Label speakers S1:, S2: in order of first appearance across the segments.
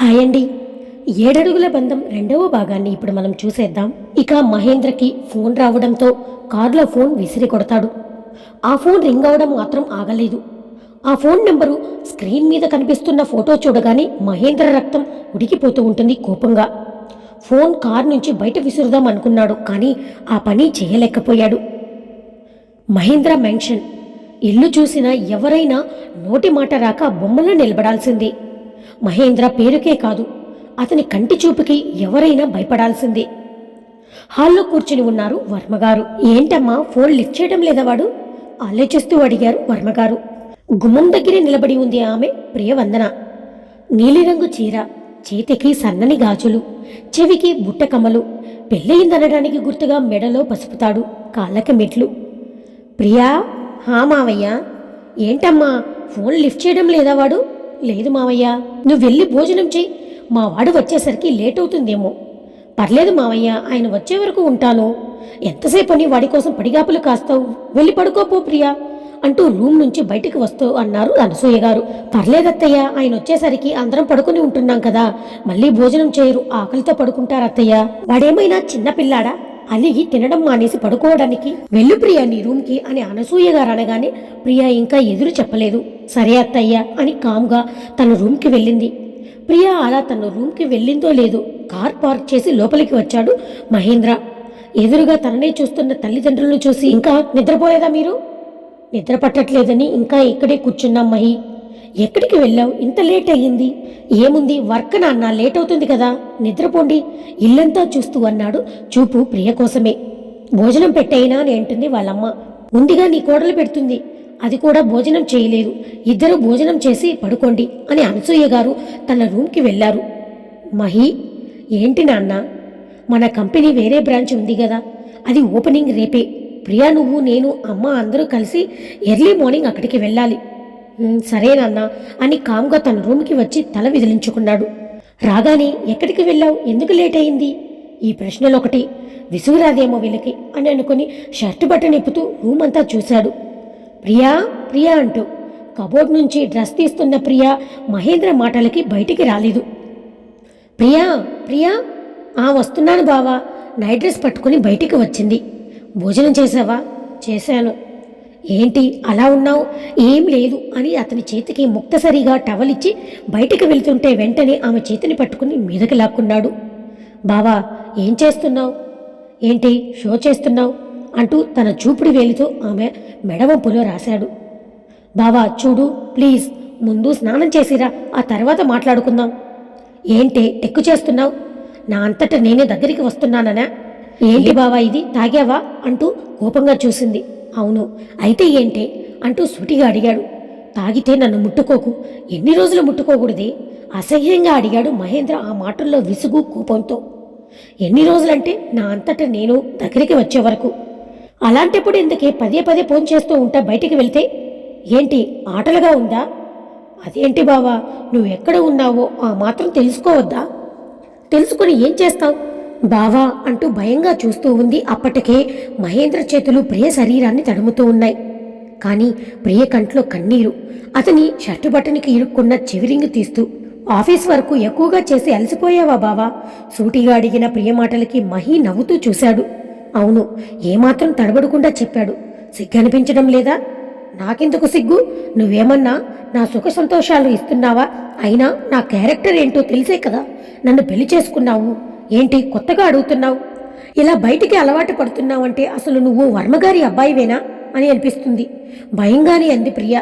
S1: Hi అండి ఏడడుగుల బంధం రెండవ భాగాన్ని ఇప్పుడు మనం చూసేద్దాం. ఇక మహేంద్రకి ఫోన్ రావడంతో కారులో ఫోన్ విసిరి కొడతాడు. ఆ ఫోన్ రింగ్ అవడం మాత్రం ఆగలేదు. ఆ ఫోన్ నెంబరు స్క్రీన్ మీద కనిపిస్తున్న ఫోటో చూడగానే మహేంద్ర రక్తం ఉడికిపోతూ ఉంటుంది కోపంగా. ఫోన్ కార్ నుంచి బయట విసురుదాం అనుకున్నాడు కానీ ఆ పని చేయలేకపోయాడు. మహేంద్ర మెన్షన్ ఇల్లు చూసిన ఎవరైనా నోటి మాట రాక బొమ్మలో నిలబడాల్సిందే. మహేంద్ర పేరుకే కాదు అతని కంటి చూపుకి ఎవరైనా భయపడాల్సిందే. హాల్లో కూర్చుని ఉన్నారు వర్మగారు. ఏంటమ్మా ఫోన్ లిఫ్ట్ చేయడం లేదా వాడు? ఆలోచిస్తూ అడిగారు వర్మగారు. గుమ్మం దగ్గరే నిలబడి ఉంది ఆమె ప్రియవందన. నీలిరంగు చీర చేతికి సన్నని గాజులు చెవికి బుట్టకమ్మలు పెళ్ళయిందనడానికి గుర్తుగా మెడలో పసుపుతాడు కాళ్ళకి మెట్లు. ప్రియా హా మావయ్య. ఏంటమ్మా ఫోన్ లిఫ్ట్ చేయడం లేదా వాడు? లేదు మావయ్య నువ్వు వెళ్ళి భోజనం చెయ్యి మా వాడు వచ్చేసరికి లేట్ అవుతుందేమో. పర్లేదు మావయ్య ఆయన వచ్చే వరకు ఉంటాను. ఎంతసేపు అని వాడి కోసం పడిగాపులు కాస్తావు? వెళ్ళి పడుకోపో ప్రియా అంటూ రూమ్ నుంచి బయటికి వస్తూ అన్నారు అనసూయ గారు. పర్లేదత్తయ్య ఆయన వచ్చేసరికి అందరం పడుకుని ఉంటున్నాం కదా. మళ్ళీ భోజనం చేయరు ఆకలితో పడుకుంటారు అత్తయ్య. వాడేమైనా చిన్న పిల్లాడా? అలిగి తినడం మానేసి పడుకోవడానికి. వెళ్ళు ప్రియా నీ రూమ్కి అని అనసూయ గారు అనగానే ప్రియా ఇంకా ఎదురు చెప్పలేదు. సరే అత్తయ్య అని కామ్గా తన రూమ్కి వెళ్ళింది. ప్రియా అలా తన రూమ్కి వెళ్ళిందో లేదో కార్ పార్క్ చేసి లోపలికి వచ్చాడు మహేంద్ర. ఎదురుగా తననే చూస్తున్న తల్లిదండ్రులను చూసి ఇంకా నిద్రపోలేదా మీరు? నిద్ర పట్టట్లేదని ఇంకా ఇక్కడే కూర్చున్నాం మహి. ఎక్కడికి వెళ్ళావు? ఇంత లేట్ అయ్యింది. ఏముంది? వర్క్ నాన్న లేట్ అవుతుంది కదా. నిద్రపోండి. ఇల్లంతా చూస్తూ అన్నాడు చూపు ప్రియ కోసమే. భోజనం పెట్టయినా అని అంటుంది వాళ్ళమ్మ. ముందుగా నీ కోడలు పెడుతుంది. అది కూడా భోజనం చేయలేదు. ఇద్దరు భోజనం చేసి పడుకోండి అని అనసూయ గారు తన రూమ్కి వెళ్ళారు. మహి ఏంటి నాన్న? మన కంపెనీ వేరే బ్రాంచ్ ఉంది కదా. అది ఓపెనింగ్ రేపే. ప్రియా నువ్వు నేను అమ్మ అందరూ కలిసి ఎర్లీ మార్నింగ్ అక్కడికి వెళ్ళాలి. "ఉమ్, సరేనన్నా అని కామ్గా తన రూమ్కి వచ్చి తల విదిలించుకున్నాడు. రాగానే ఎక్కడికి వెళ్ళావు? ఎందుకు లేట్ అయింది? ఈ ప్రశ్నలు ఒకటి విసుగురాదేమో వీళ్ళకి అని అనుకుని షర్ట్ బట్ట నిప్పుతూ రూమ్ అంతా చూశాడు. ప్రియా ప్రియా అంటూ కబోర్డ్ నుంచి డ్రెస్ తీస్తున్న ప్రియా మహేంద్ర మాటలకి బయటికి రాలేదు. ప్రియా ప్రియా ఆ వస్తున్నాను బావా నైట్ డ్రెస్ పట్టుకుని బయటికి వచ్చింది. భోజనం చేసావా? చేశాను. ఏంటి అలా ఉన్నావు? ఏం లేదు అని అతని చేతికి ముక్తసరిగా టవలిచ్చి బయటికి వెళ్తుంటే వెంటనే ఆమె చేతిని పట్టుకుని మీదకి లాక్కున్నాడు. బావా ఏం చేస్తున్నావు? ఏంటి షో చేస్తున్నావు? అంటూ తన చూపుడు వేలితో ఆమె మెడవంపులో రాశాడు. బావా చూడు ప్లీజ్ ముందు స్నానం చేసిరా ఆ తర్వాత మాట్లాడుకుందాం. ఏంటి టెక్కు చేస్తున్నావు? నా అంతట నేనే దగ్గరికి వస్తున్నాననా? ఏంటి బావా ఇది తాగావా? అంటూ కోపంగా చూసింది. అవును అయితే ఏంటే అంటూ సూటిగా అడిగాడు. తాగితే నన్ను ముట్టుకోకు ఎన్ని రోజులు ముట్టుకోకూడదే? అసహ్యంగా అడిగాడు మహేంద్ర ఆ మాటల్లో విసుగు కోపంతో. ఎన్ని రోజులంటే నా అంతటా నేను దగ్గరికి వచ్చే వరకు. అలాంటప్పుడు ఇందుకే పదే పదే ఫోన్ చేస్తూ ఉంటా బయటికి వెళ్తే? ఏంటి ఆటలుగా ఉందా? అదేంటి బావా నువ్వు ఎక్కడ ఉన్నావో ఆ మాత్రం తెలుసుకోవద్దా? తెలుసుకుని ఏం చేస్తావు? బావా అంటూ భయంగా చూస్తూ ఉంది. అప్పటికే మహేంద్ర చేతులు ప్రియ శరీరాన్ని తడుముతూ ఉన్నాయి. కానీ ప్రియ కంట్లో కన్నీరు. అతని షర్టు బట్టనికి ఇరుక్కున్న చెవిరింగు తీస్తూ ఆఫీస్ వరకు ఎక్కువగా చేసి అలసిపోయావా బావా సూటిగా అడిగిన ప్రియ మాటలకి మహి నవ్వుతూ చూశాడు. అవును ఏమాత్రం తడబడకుండా చెప్పాడు. సిగ్గనిపించడం లేదా? నాకెందుకు సిగ్గు? నువ్వేమన్నా నా సుఖ సంతోషాలు ఇస్తున్నావా? అయినా నా క్యారెక్టర్ ఏంటో తెలిసే కదా? నన్ను పెళ్ళి చేసుకున్నావు. ఏంటి కొత్తగా అడుగుతున్నావు? ఇలా బయటికి అలవాటు పడుతున్నావంటే అసలు నువ్వు వర్మగారి అబ్బాయివేనా అని అనిపిస్తుంది. భయంగానే అంది ప్రియ.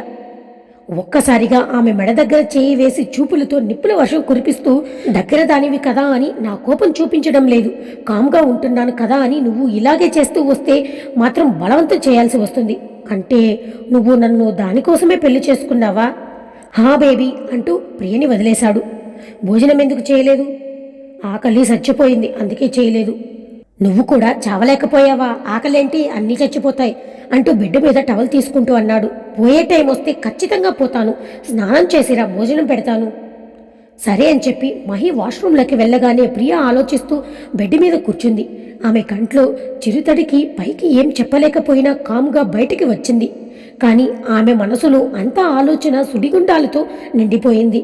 S1: ఒక్కసారిగా ఆమె మెడ దగ్గర చేయి వేసి చూపులతో నిప్పుల వర్షం కురిపిస్తూ దగ్గర దానివి కదా అని నా కోపం చూపించడం లేదు. కామ్గా ఉంటున్నాను కదా అని నువ్వు ఇలాగే చేస్తూ వస్తే మాత్రం బలవంతం చేయాల్సి వస్తుంది. అంటే నువ్వు నన్ను దానికోసమే పెళ్ళి చేసుకున్నావా? హా బేబీ అంటూ ప్రియని వదిలేశాడు. భోజనం ఎందుకు చేయలేదు? ఆకలి చచ్చిపోయింది అందుకే చేయలేదు. నువ్వు కూడా చావలేకపోయావా? ఆకలేంటి? అన్నీ చచ్చిపోతాయి అంటూ బిడ్డ మీద టవల్ తీసుకుంటూ అన్నాడు. పోయే టైం వస్తే ఖచ్చితంగా పోతాను. స్నానం చేసిరా భోజనం పెడతాను. సరే అని చెప్పి మహి వాష్రూమ్లోకి వెళ్ళగానే ప్రియ ఆలోచిస్తూ బెడ్ మీద కూర్చుంది. ఆమె కంట్లో చిరుతడికి పైకి ఏం చెప్పలేకపోయినా కాముగా బయటికి వచ్చింది. కానీ ఆమె మనసులో అంతా ఆలోచన సుడిగుండాలతో నిండిపోయింది.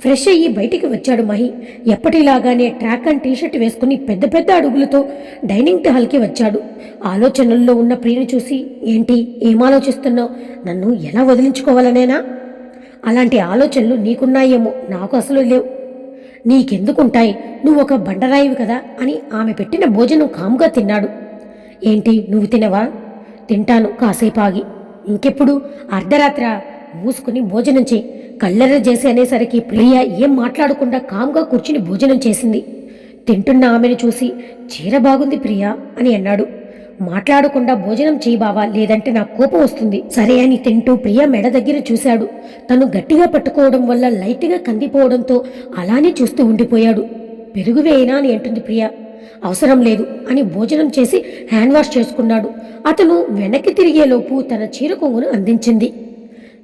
S1: ఫ్రెష్ అయ్యి బయటికి వచ్చాడు మహి. ఎప్పటిలాగానే ట్రాక్ అండ్ టీషర్ట్ వేసుకుని పెద్ద పెద్ద అడుగులతో డైనింగ్ హాల్కి వచ్చాడు. ఆలోచనల్లో ఉన్న ప్రియని చూసి ఏంటి ఏం ఆలోచిస్తున్నావు? నన్ను ఎలా వదిలించుకోవాలనేనా? అలాంటి ఆలోచనలు నీకున్నాయేమో నాకు అసలు లేవు. నీకెందుకుంటాయి? నువ్వు ఒక బండరాయివి కదా? అని ఆమె పెట్టిన భోజనం కాముగా తిన్నాడు. ఏంటి నువ్వు తినవా? తింటాను కాసేపు ఆగి. ఇంకెప్పుడు? అర్ధరాత్ర. మూసుకుని భోజనం చేయి. కళ్ళెర్ర చేసి అనేసరికి ప్రియ ఏం మాట్లాడకుండా కామ్గా కూర్చుని భోజనం చేసింది. తింటున్న ఆమెను చూసి చీర బాగుంది ప్రియా అని అన్నాడు. మాట్లాడకుండా భోజనం చేయి బావా లేదంటే నాకు కోపం వస్తుంది. సరే అని తింటూ ప్రియ మెడ దగ్గర చూశాడు. తను గట్టిగా పట్టుకోవడం వల్ల లైట్గా కందిపోవడంతో అలానే చూస్తూ ఉండిపోయాడు. పెరుగు వేయనా అని అంటుంది ప్రియ. అవసరం లేదు అని భోజనం చేసి హ్యాండ్ వాష్ చేసుకున్నాడు. అతను వెనక్కి తిరిగేలోపు తన చీర కొంగును అందించింది.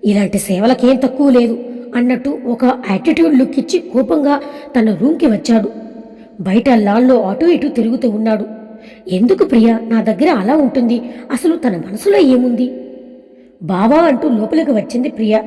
S1: ఇలాంటి సేవలకేం తక్కువ లేదు అన్నట్టు ఒక యాటిట్యూడ్ లుక్ ఇచ్చి కోపంగా తన రూమ్కి వచ్చాడు. బయట లాల్లో అటు ఇటు తిరుగుతూ ఉన్నాడు. ఎందుకు ప్రియ నా దగ్గర అలా ఉంటుంది. అసలు తన మనసులో ఏముంది? బావా అంటూ లోపలికి వచ్చింది ప్రియ.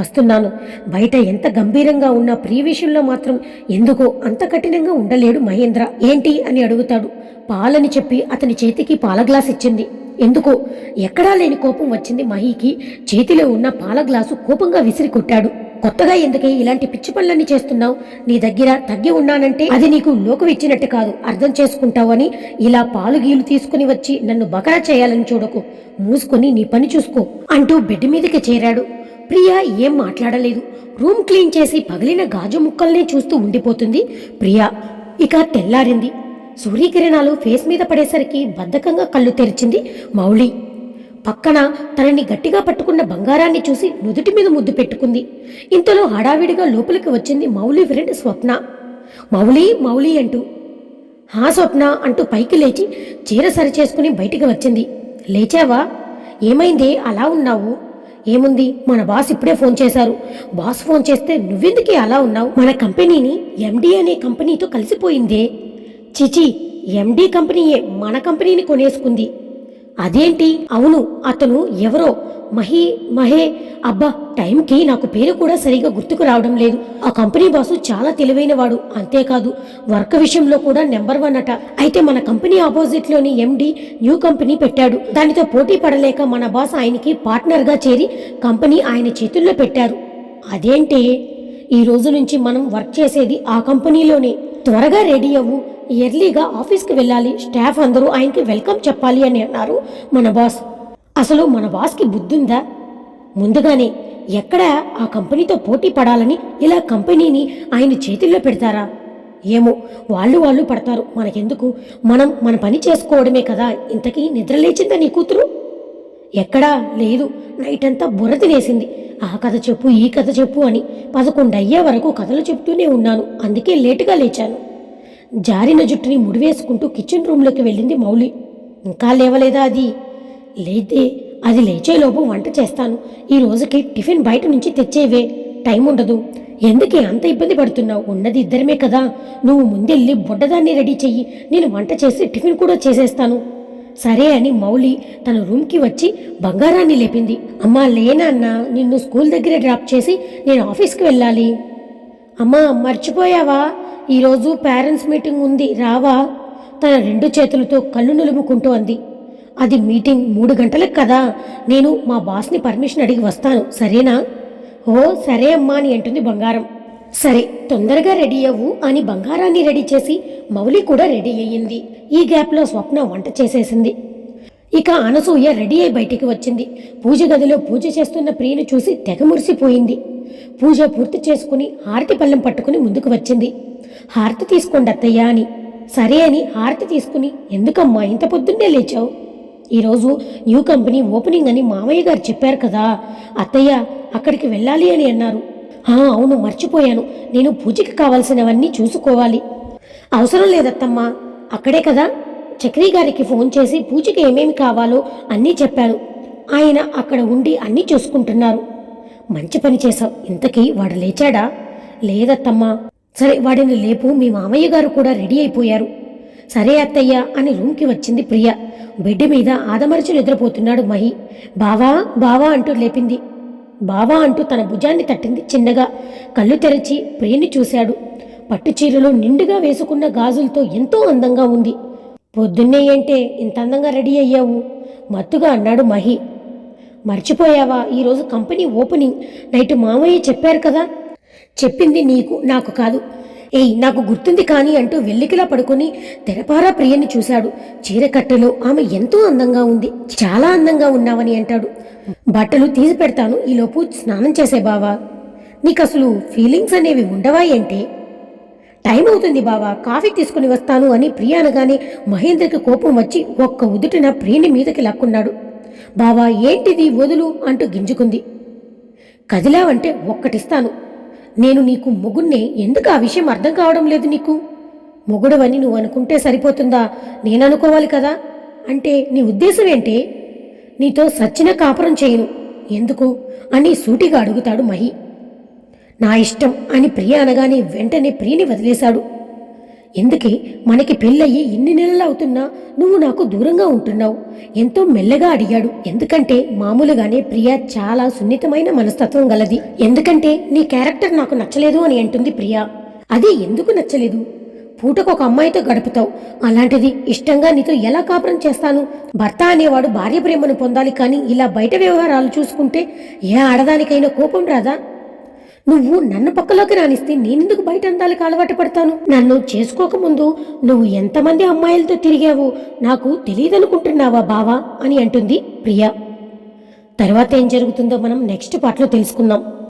S1: వస్తున్నాను. బయట ఎంత గంభీరంగా ఉన్న ప్రియ విషయంలో మాత్రం ఎందుకో అంత కఠినంగా ఉండలేడు మహేంద్ర. ఏంటి? అని అడుగుతాడు. పాలని చెప్పి అతని చేతికి పాల గ్లాస్ ఇచ్చింది. ఎందుకో? ఎక్కడా లేని కోపం వచ్చింది మహీకి. చేతిలో ఉన్న పాల గ్లాసు కోపంగా విసిరి కొట్టాడు. కొత్తగా ఎందుకే ఇలాంటి పిచ్చి పనులన్నీ చేస్తున్నావు? నీ దగ్గర తగ్గి ఉన్నానంటే అది నీకు లోకం ఇచ్చినట్టు కాదు. అర్థం చేసుకుంటావని ఇలా పాలు గీలు తీసుకుని వచ్చి నన్ను బకరా చేయాలని చూడకు. మూసుకొని నీ పని చూసుకో అంటూ బెడ్ మీదకి చేరాడు. ప్రియా ఏం మాట్లాడలేదు. రూమ్ క్లీన్ చేసి పగిలిన గాజు ముక్కల్నే చూస్తూ ఉండిపోతుంది. ప్రియా ఇక తెల్లారింది. సూర్యకిరణాలు ఫేస్ మీద పడేసరికి బద్ధకంగా కళ్ళు తెరిచింది మౌళి. పక్కన తనని గట్టిగా పట్టుకున్న బంగారాన్ని చూసి నుదుటి మీద ముద్దు పెట్టుకుంది. ఇంతలో హడావిడిగా లోపలికి వచ్చింది మౌలి ఫ్రెండ్ స్వప్న. మౌలి మౌలి అంటూ. హా స్వప్న అంటూ పైకి లేచి చీర సరిచేసుకుని బయటికి వచ్చింది. లేచావా? ఏమైంది? అలా ఉన్నావు? ఏముంది? మన బాస్ ఇప్పుడే ఫోన్ చేశారు. బాస్ ఫోన్ చేస్తే నువ్వెందుకే అలా ఉన్నావు? మన కంపెనీని ఎండి అనే కంపెనీతో కలిసిపోయిందే. చిచి ఎండి కంపెనీయే మన కంపెనీని కొనేసుకుంది. అదేంటి? అవును అతను ఎవరో? మహి మహే అబ్బా టైంకి నాకు పేరు కూడా సరిగా గుర్తుకు రావడం లేదు. ఆ కంపెనీ బాసు చాలా తెలివైనవాడు అంతేకాదు వర్క్ విషయంలో కూడా నెంబర్ వన్ అట. అయితే మన కంపెనీ ఆపోజిట్లోని ఎండి న్యూ కంపెనీ పెట్టాడు. దానితో పోటీ పడలేక మన బాస్ ఆయనకి పార్ట్నర్గా చేరి కంపెనీ ఆయన చేతుల్లో పెట్టారు. అదేంటి? ఈ రోజు నుంచి మనం వర్క్ చేసేది ఆ కంపెనీలోనే. త్వరగా రెడీ అవ్వు. ఎర్లీగా ఆఫీస్కి వెళ్ళాలి. స్టాఫ్ అందరూ ఆయనకి వెల్కమ్ చెప్పాలి అని అన్నారు మన బాస్. అసలు మన బాస్కి బుద్ధుందా? ముందుగానే ఎక్కడ ఆ కంపెనీతో పోటీ పడాలని ఇలా కంపెనీని ఆయన చేతుల్లో పెడతారా? ఏమో వాళ్ళు వాళ్ళు పడతారు. మనకెందుకు? మనం మన పని చేసుకోవడమే కదా. ఇంతకీ నిద్రలేచిందా నీ కూతురు? ఎక్కడా? లేదు. నైట్ అంతా బుర్ర తినేసింది. ఆ కథ చెప్పు ఈ కథ చెప్పు అని పదకొండు అయ్యే వరకు కథలు చెప్తూనే ఉన్నాను. అందుకే లేటుగా లేచాను. జారిన జుట్టుని ముడివేసుకుంటూ కిచెన్ రూమ్లోకి వెళ్ళింది మౌలి. ఇంకా లేవలేదా అది? లేదే అది లేచేలోపు వంట చేస్తాను. ఈ రోజుకి టిఫిన్ బయట నుంచి తెచ్చేవే. టైం ఉండదు. ఎందుకే అంత ఇబ్బంది పడుతున్నావు? ఉన్నది ఇద్దరమే కదా. నువ్వు ముందెళ్ళి బుడ్డదాన్ని రెడీ చెయ్యి. నేను వంట చేసి టిఫిన్ కూడా చేసేస్తాను. సరే అని మౌలి తన రూమ్కి వచ్చి బంగారాన్ని లేపింది. అమ్మా లేనాన్న నిన్ను స్కూల్ దగ్గర డ్రాప్ చేసి నేను ఆఫీస్కి వెళ్ళాలి. అమ్మా మర్చిపోయావా? ఈరోజు పేరెంట్స్ మీటింగ్ ఉంది. రావా? తన రెండు చేతులతో కళ్ళు నులుముకుంటూ అంది. అది మీటింగ్ మూడు గంటలకు కదా. నేను మా బాస్ని పర్మిషన్ అడిగి వస్తాను. సరేనా? ఓ సరే అమ్మా అని అంటుంది బంగారం. సరే తొందరగా రెడీ అవ్వు అని బంగారాన్ని రెడీ చేసి మౌలి కూడా రెడీ అయ్యింది. ఈ గ్యాప్లో స్వప్న వంట చేసేసింది. ఇక అనసూయ రెడీ అయి బయటికి వచ్చింది. పూజ గదిలో పూజ చేస్తున్న ప్రియను చూసి తెగ మురిసిపోయింది. పూజ పూర్తి చేసుకుని హారతి పళ్ళెం పట్టుకుని ముందుకు వచ్చింది. హారతి తీసుకోండి అత్తయ్య అని. సరే అని హారతి తీసుకుని ఎందుకమ్మా ఇంత పొద్దున్నే లేచావు? ఈరోజు న్యూ కంపెనీ ఓపెనింగ్ అని మామయ్య గారు చెప్పారు కదా. అత్తయ్య అక్కడికి వెళ్ళాలి అని అన్నారు. "ఆ, అవును మర్చిపోయాను. నేను పూజకి కావాల్సినవన్నీ చూసుకోవాలి. అవసరం లేదత్తమ్మా. అక్కడే కదా? చక్రి గారికి ఫోన్ చేసి పూజకి ఏమేమి కావాలో అన్నీ చెప్పాను ఆయన అక్కడ ఉండి అన్నీ చూసుకుంటున్నారు. మంచి పని చేశావు. ఇంతకీ వాడు లేచాడా? లేదత్తమ్మా. సరే వాడిని లేపు. మీ మామయ్య గారు కూడా రెడీ అయిపోయారు. సరే అత్తయ్య అని రూమ్కి వచ్చింది ప్రియ. బెడ్ మీద ఆదమరచి నిద్రపోతున్నాడు మహి. బావా బావా అంటూ లేపింది. బావా అంటూ తన భుజాన్ని తట్టింది చిన్నగా. కళ్ళు తెరిచి ప్రియని చూశాడు. పట్టుచీరలో నిండుగా వేసుకున్న గాజులతో ఎంతో అందంగా ఉంది. పొద్దున్నే ఏంటే ఇంత అందంగా రెడీ అయ్యావు? మత్తుగా అన్నాడు మహి. మర్చిపోయావా? ఈరోజు కంపెనీ ఓపెనింగ్. నైట్ మామయ్య చెప్పారు కదా? చెప్పింది నీకు నాకు కాదు. ఏయ్ నాకు గుర్తుంది కానీ అంటూ వెల్లికిలా పడుకుని తెరపారా ప్రియని చూశాడు. చీరకట్టలో ఆమె ఎంతో అందంగా ఉంది. చాలా అందంగా ఉన్నావని అంటాడు. బట్టలు తీసి పెడతాను ఈలోపు స్నానం చేసే బావా. నీకు అసలు ఫీలింగ్స్ అనేవి ఉండవా ఏంటే టైం అవుతుంది బావా కాఫీ తీసుకుని వస్తాను అని ప్రియ అనగానే మహేంద్రకి కోపం వచ్చి ఒక్క ఉదుటిన ప్రియని మీదకి లక్కున్నాడు. బావా ఏంటిది వదులు అంటూ గింజుకుంది. కదిలావంటే ఒక్కటిస్తాను. నేను నీకు మొగుణ్ణే ఎందుకు ఆ విషయం అర్థం కావడం లేదు నీకు? మొగుడవని నువ్వు అనుకుంటే సరిపోతుందా? నేను అనుకోవాలి కదా? అంటే నీ ఉద్దేశం ఏంటి? నీతో సచ్చిన కాపురం చేయను. ఎందుకు? అని సూటిగా అడుగుతాడు మహి. నా ఇష్టం అని ప్రియ అనగానే వెంటనే ప్రియని వదిలేశాడు. ఎందుకే? మనకి పెళ్ళయ్యి ఇన్ని నెలలు అవుతున్నా నువ్వు నాకు దూరంగా ఉంటున్నావు. ఎంతో మెల్లగా అడిగాడు. ఎందుకంటే మామూలుగానే ప్రియ చాలా సున్నితమైన మనస్తత్వం గలది. ఎందుకంటే నీ క్యారెక్టర్ నాకు నచ్చలేదు అని అంటుంది ప్రియ. అది ఎందుకు నచ్చలేదు? పూటకు ఒక అమ్మాయితో గడుపుతావు. అలాంటిది ఇష్టంగా నీతో ఎలా కాపురం చేస్తాను? భర్త అనేవాడు భార్య ప్రేమను పొందాలి కానీ ఇలా బయట వ్యవహారాలు చూసుకుంటే ఏ ఆడదానికైనా కోపం రాదా? నువ్వు నన్ను పక్కలోకి రానిస్తే నేనెందుకు బయట అందాలకు అలవాటు పడతాను? నన్ను చేసుకోకముందు నువ్వు ఎంతమంది అమ్మాయిలతో తిరిగావు? నాకు తెలియదనుకుంటున్నావా బావా? అని అంటుంది ప్రియా. తర్వాత ఏం జరుగుతుందో మనం నెక్స్ట్ పార్ట్లో తెలుసుకుందాం.